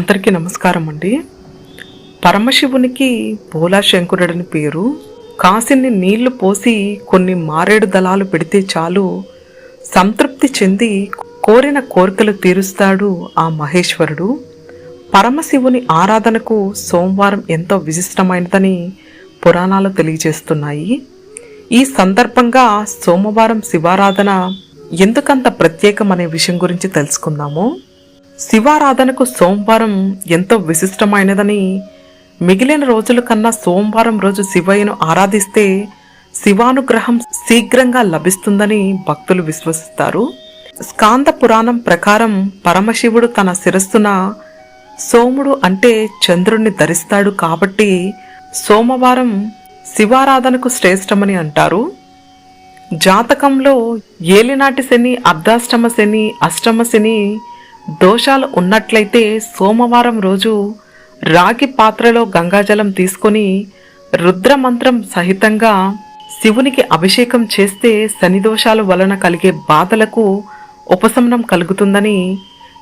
అందరికీ నమస్కారం అండి పరమశివునికి శంకురుడని పేరు. కాసిని నీళ్ళు పోసి కొన్ని మారేడు దళాలు పెడితే చాలు. సంతృప్తి చెంది కోరిన కోరికలు తీరుస్తాడు ఆ మహేశ్వరుడు. పరమశివుని ఆరాధనకు సోమవారం ఎంతో విశిష్టమైనదని పురాణాలు తెలియజేస్తున్నాయి. ఈ సందర్భంగా సోమవారం శివారాధన ఎందుకంత ప్రత్యేకం అనే విషయం గురించి తెలుసుకుందాము. శివారాధనకు సోమవారం ఎంతో విశిష్టమైనదని మిగిలిన రోజుల కన్నా సోమవారం రోజు శివయ్యను ఆరాధిస్తే శివానుగ్రహం శీఘ్రంగా లభిస్తుందని భక్తులు విశ్వసిస్తారు. స్కాంద పురాణం ప్రకారం పరమశివుడు తన శిరస్సున సోముడు అంటే చంద్రుణ్ణి ధరిస్తాడు కాబట్టి సోమవారం శివారాధనకు శ్రేష్టమని అంటారు. జాతకంలో ఏలినాటి శని అర్ధాష్టమ శని అష్టమ శని దోషాలు ఉన్నట్లయితే సోమవారం రోజు రాగి పాత్రలో గంగాజలం తీసుకొని రుద్రమంత్రం సహితంగా శివునికి అభిషేకం చేస్తే శని దోషాలు వలన కలిగే బాధలకు ఉపశమనం కలుగుతుందని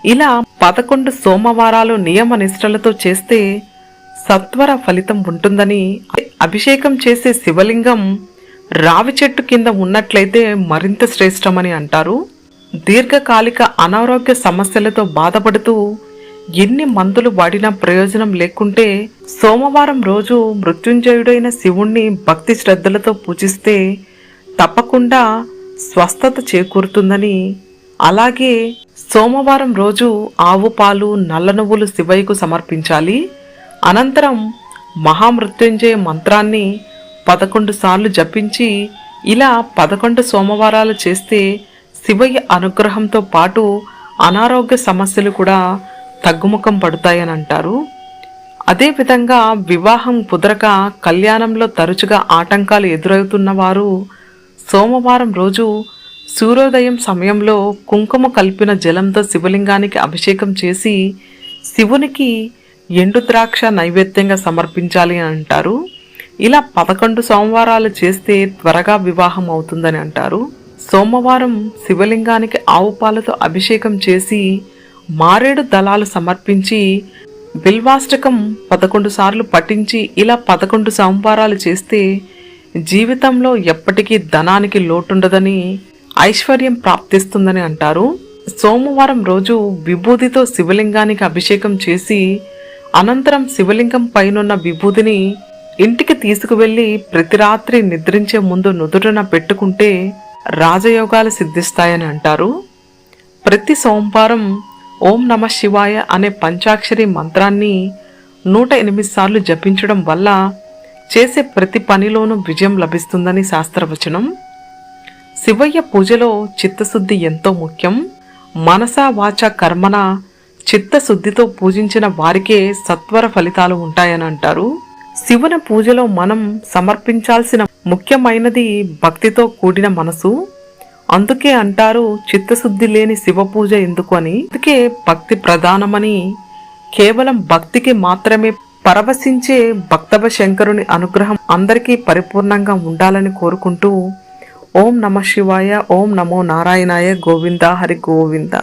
ఇలా పదకొండు సోమవారాలు నియమ నిష్టలతో చేస్తే సత్వర ఫలితం ఉంటుందని అభిషేకం చేసే శివలింగం రావి చెట్టు కింద ఉన్నట్లయితే మరింత శ్రేష్టమని అంటారు. దీర్ఘకాలిక అనారోగ్య సమస్యలతో బాధపడుతూ ఎన్ని మందులు వాడినా ప్రయోజనం లేకుంటే సోమవారం రోజు మృత్యుంజయుడైన శివుణ్ణి భక్తి శ్రద్ధలతో పూజిస్తే తప్పకుండా స్వస్థత చేకూరుతుందని. అలాగే సోమవారం రోజు ఆవు పాలు నల్ల నువ్వులు శివయ్యకు సమర్పించాలి. అనంతరం మహామృత్యుంజయ మంత్రాన్ని పదకొండు సార్లు జపించి ఇలా పదకొండు సోమవారాలు చేస్తే శివయ్య అనుగ్రహంతో పాటు అనారోగ్య సమస్యలు కూడా తగ్గుముఖం పడతాయని అంటారు. అదేవిధంగా వివాహం కుదరక కళ్యాణంలో తరచుగా ఆటంకాలు ఎదురవుతున్న వారు సోమవారం రోజు సూర్యోదయం సమయంలో కుంకుమ కలిపిన జలంతో శివలింగానికి అభిషేకం చేసి శివునికి ఎండు ద్రాక్ష నైవేద్యంగా సమర్పించాలి అని అంటారు. ఇలా పదకొండు సోమవారాలు చేస్తే త్వరగా వివాహం అవుతుందని అంటారు. సోమవారం శివలింగానికి ఆవు పాలతో అభిషేకం చేసి మారేడు దళాలు సమర్పించి బిల్వాష్టకం పదకొండు సార్లు పఠించి ఇలా పదకొండు సోమవారాలు చేస్తే జీవితంలో ఎప్పటికీ ధనానికి లోటుండదని ఐశ్వర్యం ప్రాప్తిస్తుందని అంటారు. సోమవారం రోజు విభూతితో శివలింగానికి అభిషేకం చేసి అనంతరం శివలింగం పైనున్న విభూతిని ఇంటికి తీసుకువెళ్ళి ప్రతి రాత్రి నిద్రించే ముందు నుదుటన పెట్టుకుంటే రాజయోగాలు సిద్ధిస్తాయని అంటారు. ప్రతి సోమవారం ఓం నమ శివాయ అనే పంచాక్షరి మంత్రాన్ని నూట ఎనిమిది సార్లు జపించడం వల్ల చేసే ప్రతి పనిలోనూ విజయం లభిస్తుందని శాస్త్రవచనం. శివయ్య పూజలో చిత్తశుద్ధి ఎంతో ముఖ్యం. మనసా వాచ కర్మన చిత్తశుద్ధితో పూజించిన వారికే సత్వర ఫలితాలు ఉంటాయని అంటారు. శివుని పూజలో మనం సమర్పించాల్సిన ముఖ్యమైనది భక్తితో కూడిన మనసు. అందుకే అంటారు చిత్తశుద్ధి లేని శివ పూజ ఎందుకు అని అందుకే భక్తి ప్రధానమని కేవలం భక్తికి మాత్రమే పరవశించే భక్తవ శంకరుని అనుగ్రహం అందరికీ పరిపూర్ణంగా ఉండాలని కోరుకుంటూ ఓం నమ శివాయ ఓం నమో నారాయణాయ గోవింద హరి గోవింద.